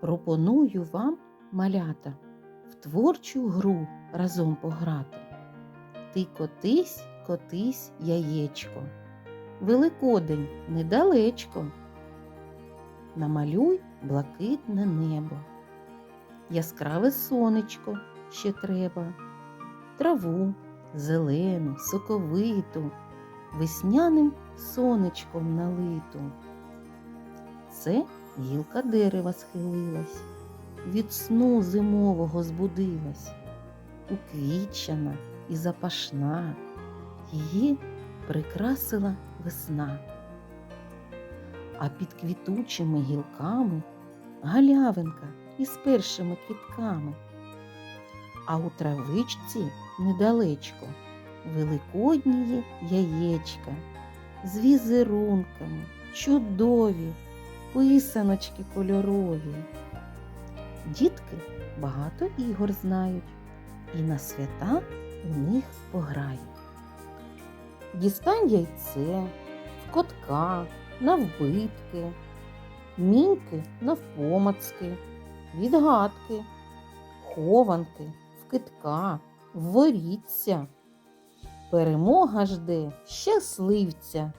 Пропоную вам, малята, в творчу гру разом пограти. Ти котись, котись, яєчко. Великодень недалечко. Намалюй блакитне небо. Яскраве сонечко ще треба, траву зелену, соковиту, весняним сонечком налиту. Це гілка дерева схилилась, від сну зимового збудилась, уквічена і запашна, її прикрасила весна. А під квітучими гілками галявинка із першими квітками. А у травичці недалечко великоднії яєчка з візерунками, чудові, писаночки кольорові. Дітки багато ігор знають і на свята у них пограють. Дістань яйце, в котка, навбитки, міньки навпомацки, відгадки, хованки, в китка, в воріться. Перемога жде щасливця